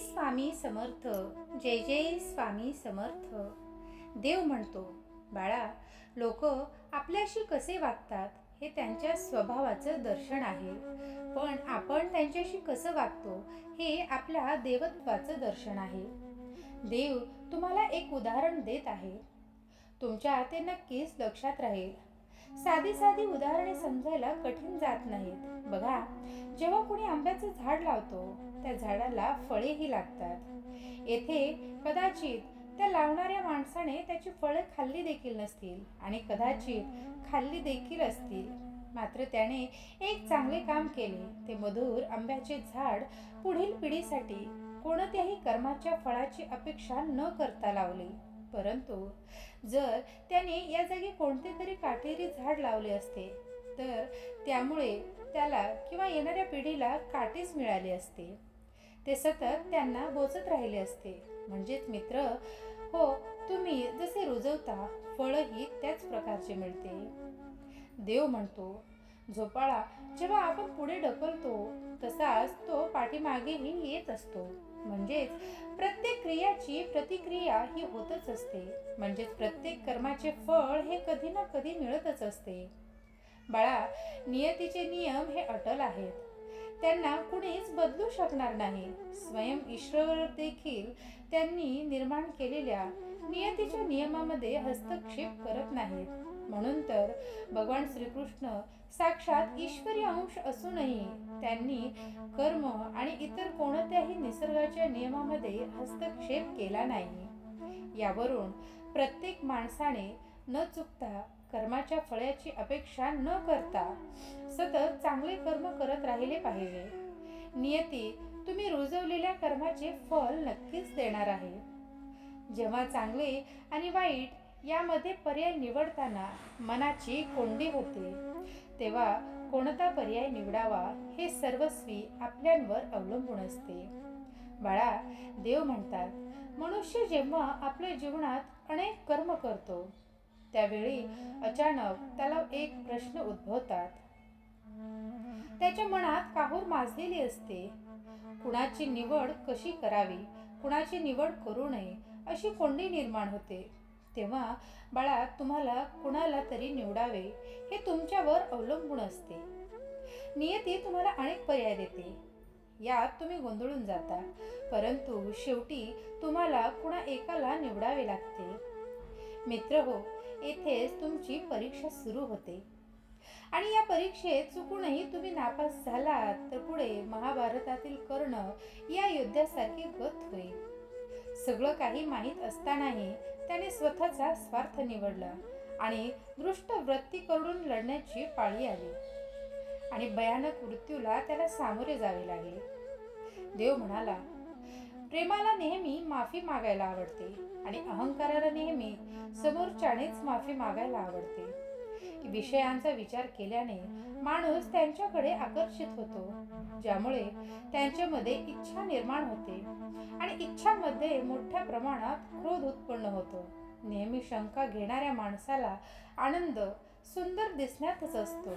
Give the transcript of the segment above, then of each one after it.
स्वामी समर्थ जय जय स्वामी समर्थ. देव म्हणतो बाळा लोक आपल्याशी कसे वागतात हे त्यांच्या स्वभावाचं दर्शन आहे. पण आपण त्यांच्याशी कसं वागतो हे आपल्या देवत्वाचं दर्शन आहे. देव तुम्हाला एक उदाहरण देत आहे. तुमच्या ते नक्कीच लक्षात राहील. साधी साधी उदाहरणे समजायला कठीण जात नाहीत. बघा जेव्हा कोणी आंब्याचं झाड लावतो त्या झाडाला फळेही लागतात. येथे कदाचित त्या लावणाऱ्या माणसाने त्याची फळे खाल्ली देखील नसतील आणि कदाचित खाल्ली देखील असतील. मात्र त्याने एक चांगले काम केले. ते मधुर आंब्याचे झाड पुढील पिढीसाठी कोणत्याही कर्माच्या फळाची अपेक्षा न करता लावली. परंतु जर त्याने या जागी कोणते तरी काटेरी झाड लावले असते तर त्यामुळे त्याला किंवा येणाऱ्या पिढीला काटेच मिळाले असते. ते सतत त्यांना बोचत राहिले असते. म्हणजेच मित्र हो तुम्ही जसे रुजवता फळही त्याच प्रकारचे मिळते. देव म्हणतो झोपाळा जेव्हा आपण पुढे ढकलतो तसाच तो पाठीमागेही येत असतो. म्हणजेच प्रत्येक क्रियाची प्रतिक्रिया ही होतच असते. म्हणजेच प्रत्येक कर्माचे फळ हे कधी ना कधी मिळतच असते. बाळा नियतीचे नियम हे अटल आहेत. त्यांना कुणीच बदलू शकणार नाही. स्वयं ईश्वर देखील त्यांनी निर्माण केलेल्या नियतीच्या नियमामध्ये हस्तक्षेप करत नाहीत. म्हणून तर भगवान श्रीकृष्ण साक्षात ईश्वरी अंश असूनही त्यांनी कर्म आणि इतर कोणत्याही निसर्गाच्या नियमामध्ये हस्तक्षेप केला नाही. यावरून प्रत्येक माणसाने न चुकता कर्माच्या फळ्याची अपेक्षा न करता सतत चांगले कर्म करत राहिले पाहिजे. नियती तुम्ही रुजवलेल्या कर्माचे फल नक्कीच देणार आहे. जेव्हा चांगले आणि वाईट यामध्ये पर्याय निवडताना मनाची कोंडी होते. तेव्हा कोणता पर्याय निवडावा हे सर्वस्वी आपल्यांवर अवलंबून असते. बाळा देव म्हणतात मनुष्य जेव्हा आपल्या जीवनात अनेक कर्म करतो त्यावेळी अचानक त्याला एक प्रश्न उद्भवतात. त्याच्या मनात काहूर माजलेली असते? कुणाची निवड कशी करावी कुणाची निवड करू नये अशी कोंडी निर्माण होते. तेव्हा बाळा तुम्हाला कुणाला तरी निवडावे हे तुमच्यावर अवलंबून असते. नियती तुम्हाला अनेक पर्याय देते. यात तुम्ही गोंधळून जाता. परंतु शेवटी तुम्हाला कुणा एकाला निवडावे लागते. मित्र हो येथेच तुमची परीक्षा सुरू होते. आणि या परीक्षेत चुकूनही तुम्ही नापास झालात तर पुढे महाभारतातील कर्ण या योद्ध्यासारखी गत होईल. सगळं काही माहीत असतानाही त्याने स्वतःचा स्वार्थ निवडला आणि दृष्ट वृत्तीकडून लढण्याची पाळी आली. आणि भयानक मृत्यूला त्याला सामोरे जावे लागले. देव म्हणाला प्रेमाला नेहमी माफी मागायला आवडते आणि अहंकाराला नेहमी समोरच्यानेच माफी मागायला आवडते. विषयांचा विचार केल्याने माणूस त्यांच्याकडे आकर्षित होतो ज्यामुळे त्यांच्यामध्ये इच्छा निर्माण होते आणि इच्छांमध्ये मोठ्या प्रमाणात क्रोध उत्पन्न होतो. नेहमी शंका घेणाऱ्या माणसाला आनंद सुंदर दिसण्यातच असतो.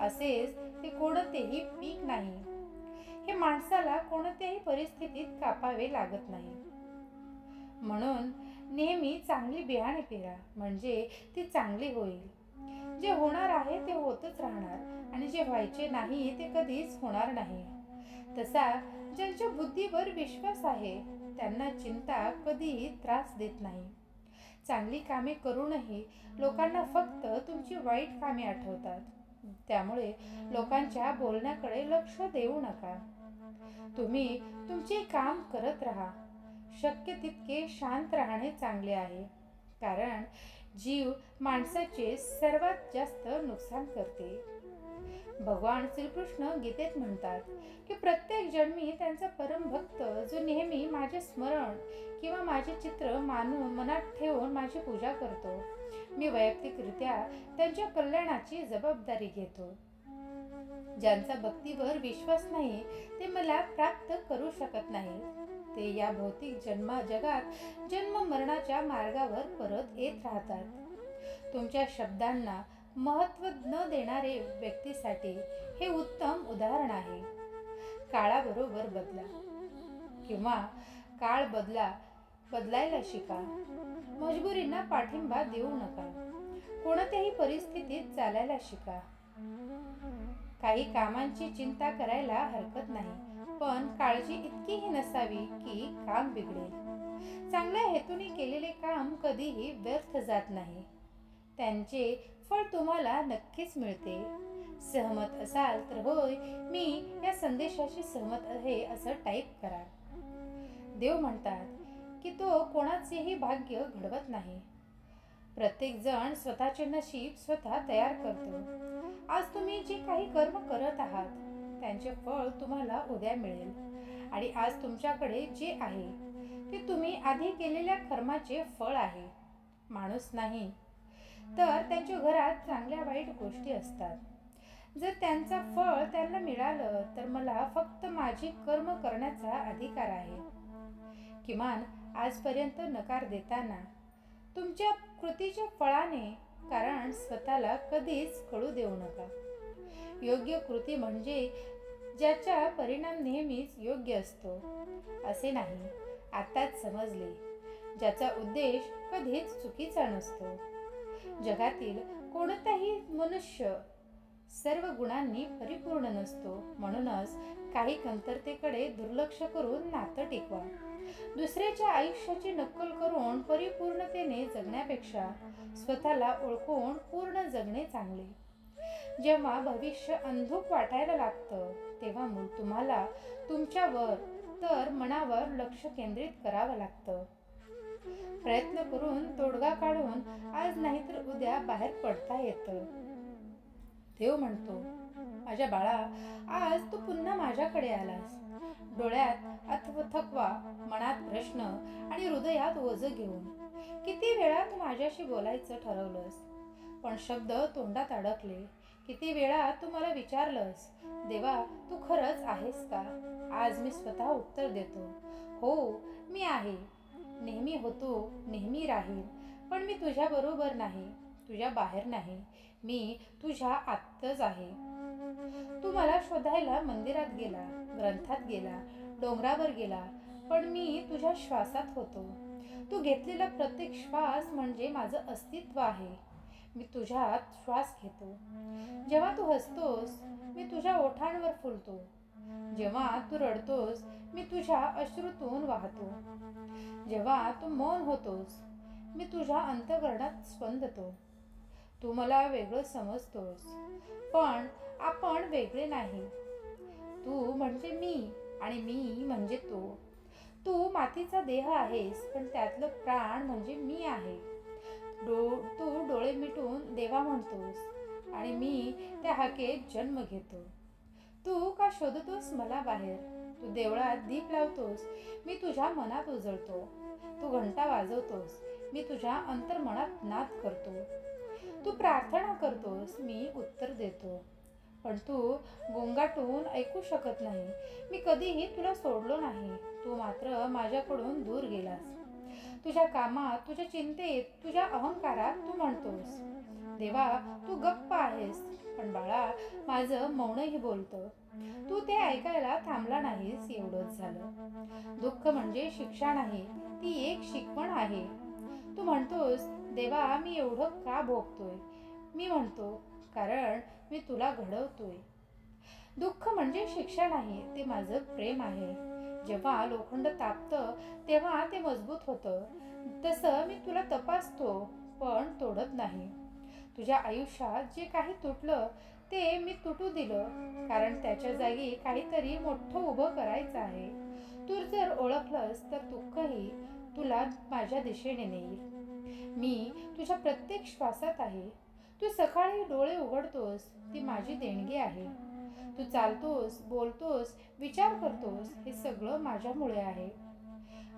असेच ते कोणतेही पीक नाही. हे माणसाला कोणत्याही परिस्थितीत कापावे लागत नाही. म्हणून नेहमी चांगली बियाणे पेरा. म्हणजे ती चांगली होईल. जे होणार आहे ते होतच राहणार. आणि जे व्हायचे नाही ते कधीच होणार नाही. तसा ज्यांच्या बुद्धीवर विश्वास आहे त्यांना चिंता कधीही त्रास देत नाही. चांगली कामे करूनही लोकांना फक्त तुमची वाईट कामे आठवतात. त्यामुळे लोकांच्या बोलण्याकडे लक्ष देऊ नका. तुम्ही तुमचे काम करत राहा. शक्य तितके शांत राहणे चांगले आहे. कारण जीव माणसाचे सर्वात जास्त नुकसान करते. भगवान श्रीकृष्ण गीतेत म्हणतात की प्रत्येक जन्मी त्यांचा परम भक्त जो नेहमी माझे स्मरण किंवा माझे चित्र मानून मनात ठेवून माझी पूजा करतो. मी वैयक्तिकरित्या त्यांच्या कल्याणाची जबाबदारी घेतो. ज्यांचा भक्तीवर विश्वास नाही ते मला प्राप्त करू शकत नाही. ते या भौतिक जन्मा जगात जन्म मरणाच्या मार्गावर परत येत राहतात. तुमच्या शब्दांना महत्त्व न देणारे व्यक्तीसाठी हे उत्तम उदाहरण आहे. काळाबरोबर बदला किंवा काळ बदला बदलायला शिका. मजबुरींना पाठिंबा देऊ नका. कोणत्याही परिस्थितीत चालायला शिका. काही कामांची चिंता करायला हरकत नाही. पण काळजी इतकीही नसावी की काम बिघडेल. चांगल्या हेतूने केलेले काम कधीही व्यर्थ जात नाही. त्यांचे फळ तुम्हाला नक्कीच मिळते. सहमत असाल तर होय मी या संदेशाशी सहमत आहे असं टाईप करा. देव म्हणतात की तो कोणाचेही भाग्य घडवत नाही. प्रत्येक जण स्वतःचे नशीब स्वतः तयार करतो. आज तुम्ही जे काही कर्म करत आहात त्यांचे फळ तुम्हाला उद्या मिळेल. आणि आज तुमच्याकडे जे आहे ते तुम्ही आधी केलेल्या कर्माचे फळ आहे. माणूस नाही. तर त्यांच्या घरात चांगल्या वाईट गोष्टी असतात. जर त्यांचा फळ त्यांना मिळालं तर मला फक्त माझी कर्म करण्याचा अधिकार आहे. किमान आजपर्यंत नकार देताना तुमच्या कृतीच्या फळाने कारण स्वतःला कधीच कळू देऊ नका. योग्य कृती म्हणजे ज्याचा परिणाम नेहमीच योग्य असतो. असे नाही. आताच समजले. ज्याचा उद्देश कधीच चुकीचा नसतो. जगातील कोणताही मनुष्य सर्व गुणांनी परिपूर्ण नसतो. म्हणूनच काही कमतरतेकडे दुर्लक्ष करून नातं टिकवा. दुसऱ्याच्या आयुष्याची नक्कल करून परिपूर्णतेने जगण्यापेक्षा स्वतःला ओळखून पूर्ण जगणे चांगले. जेव्हा भविष्य अंधुक वाटायला लागतं तेव्हा तुम्हाला तुमच्यावर तर मनावर लक्ष केंद्रित करावं लागतं. प्रयत्न करून तोडगा काढून आज नाही तर उद्या बाहेर पडता येतं. देव म्हणतो माझ्या बाळा आज तू पुन्हा माझ्याकडे आलास. डोळ्यात अथव थकवा मनात प्रश्न आणि हृदयात ओझ घेऊन. किती वेळा तू माझ्याशी बोलायचं ठरवलंस? पण शब्द तोंडात अडकले. किती वेळा तू मला विचारलंस देवा तू खरंच आहेस का? आज मी स्वतः उत्तर देतो. हो मी आहे. नेहमी होतो नेहमी राहील. पण मी तुझ्याबरोबर नाही तुझ्या बाहेर नाही. मी तुझ्या आत्तच आहे. तू मला शोधायला मंदिरात गेला ग्रंथात गेला डोंगरावर गेला पण मी तुझ्या श्वासात होतो. तू घेतलेला प्रत्येक श्वास म्हणजे माझं अस्तित्व आहे. मी तुझ्यात श्वास घेतो. जेव्हा तू हसतोस मी तुझ्या ओठांवर फुलतो. जेव्हा तू रडतोस मी तुझ्या अश्रूतून वाहतो. जेव्हा तू मौन होतोस मी तुझ्या अंतकरणात स्पंदतो. तू मला वेगळं समजतोस. पण आपण वेगळे नाही. तू म्हणजे मी आणि मी म्हणजे तू. तू मातीचा देह आहेस पण त्यातलं प्राण म्हणजे मी आहे. डो तू डोळे मिटून देवा म्हणतोस आणि मी त्या हाकेत जन्म घेतो. तू का शोधतोस मला बाहेर? तू देवळात दीप लावतोस मी तुझ्या मनात उजळतो. तू घंटा वाजवतोस मी तुझ्या अंतर्मनात नाद करतो. तू प्रार्थना करतोस मी उत्तर देतो. पण तू गोंगाटून ऐकू शकत नाही. मी कधीही तुला सोडलो नाही. तू मात्र माझ्याकडून दूर गेलास. तुझ्या कामात तुझ्या चिंतेत तुझ्या अहंकारात तू म्हणतोस. देवा तू गप्प आहेस पण बाळा माझं मौनही बोलतं. तू ते ऐकायला थांबला नाहीस एवढंच झालं. दुःख म्हणजे शिक्षा नाही ती एक शिकवण आहे. तू म्हणतोस देवा मी एवढं का भोगतोय? मी म्हणतो कारण मी तुला घडवतोय. दुःख म्हणजे शिक्षा नाही ते माझं प्रेम आहे. जेव्हा लोखंड तापतं तेव्हा ते मजबूत होतं. तसं मी तुला तपासतो पण तोडत नाही. तुझ्या आयुष्यात जे काही तुटलं ते मी तुटू दिलं कारण त्याच्या जागी काहीतरी मोठं उभं करायचं आहे. तू जर ओळखलंस तर दुःखही तुला माझ्या दिशेने नेईल. मी तुझ्या प्रत्येक श्वासात आहे. तू सकाळी डोळे उघडतोस ती माझी देणगी आहे. तू चालतोस बोलतोस विचार करतोस हे सगळं माझ्यामुळे आहे.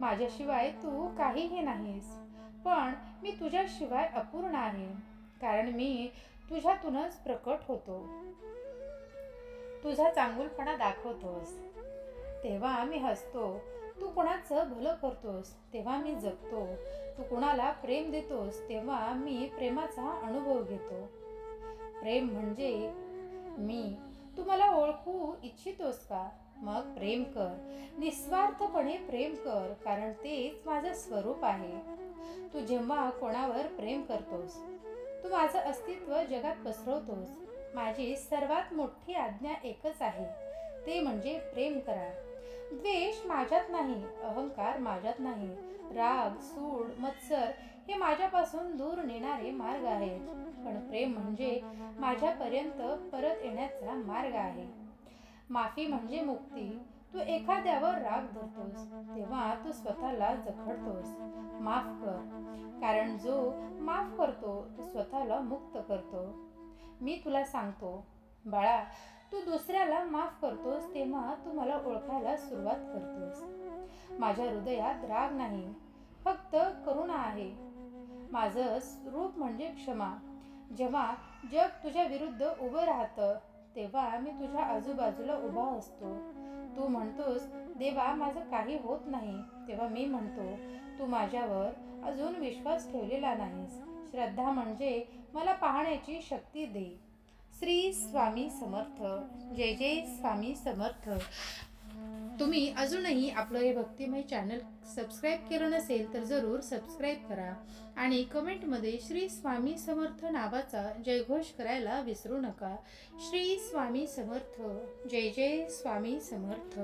माझ्याशिवाय तू काहीही नाहीस पण मी तुझ्याशिवाय अपूर्ण आहे कारण मी तुझ्यातूनच प्रकट होतो. तुझा चांगुलपणा दाखवतोस. तेव्हा मी हसतो. तू कोणाचं भलं करतोस तेव्हा मी जगतो. तू कुणाला प्रेम देतोस तेव्हा मी प्रेमाचा अनुभव घेतो. प्रेम म्हणजे मी. तू मला ओळखू इच्छितोस का? मग प्रेम कर. निस्वार्थपणे प्रेम कर कारण तेच माझं स्वरूप आहे. तू जेव्हा कोणावर प्रेम करतोस तू माझं अस्तित्व जगात पसरवतोस. माझी सर्वात मोठी आज्ञा एकच आहे. ते म्हणजे प्रेम करा. द्वेष माझ्यात नाही अहंकार माझ्यात नाही. राग सूड मत्सर हे माझ्यापासून दूर नेणारे मार्ग आहेत. पण प्रेम म्हणजे माझ्यापर्यंत परत येण्याचा मार्ग आहे. माफी म्हणजे मुक्ती. तू एखाद्यावर राग धरतोस तेव्हा तू स्वतःला जखडतोस. माफ कर. कारण जो माफ करतो तो स्वतःला मुक्त करतो. मी तुला सांगतो बाळा तू दुसऱ्याला माफ करतोस तेव्हा तू मला ओळखायला सुरुवात करतोस. माझ्या हृदयात राग नाही फक्त करुणा आहे. माझं रूप म्हणजे क्षमा. जेव्हा जग तुझ्या विरुद्ध उभं राहतं तेव्हा मी तुझ्या आजूबाजूला उभा असतो. तू म्हणतोस देवा माझं काही होत नाही. तेव्हा मी म्हणतो तू माझ्यावर अजून विश्वास ठेवलेला नाहीस. श्रद्धा म्हणजे मला पाहण्याची शक्ती दे. श्री स्वामी समर्थ. जय जय स्वामी समर्थ. तुम्ही अजूनही आपलं हे भक्तिमय चॅनल सबस्क्राईब केलं नसेल तर जरूर सबस्क्राईब करा आणि कमेंटमध्ये श्री स्वामी समर्थ नावाचा जयघोष करायला विसरू नका. श्री स्वामी समर्थ जय जय स्वामी समर्थ.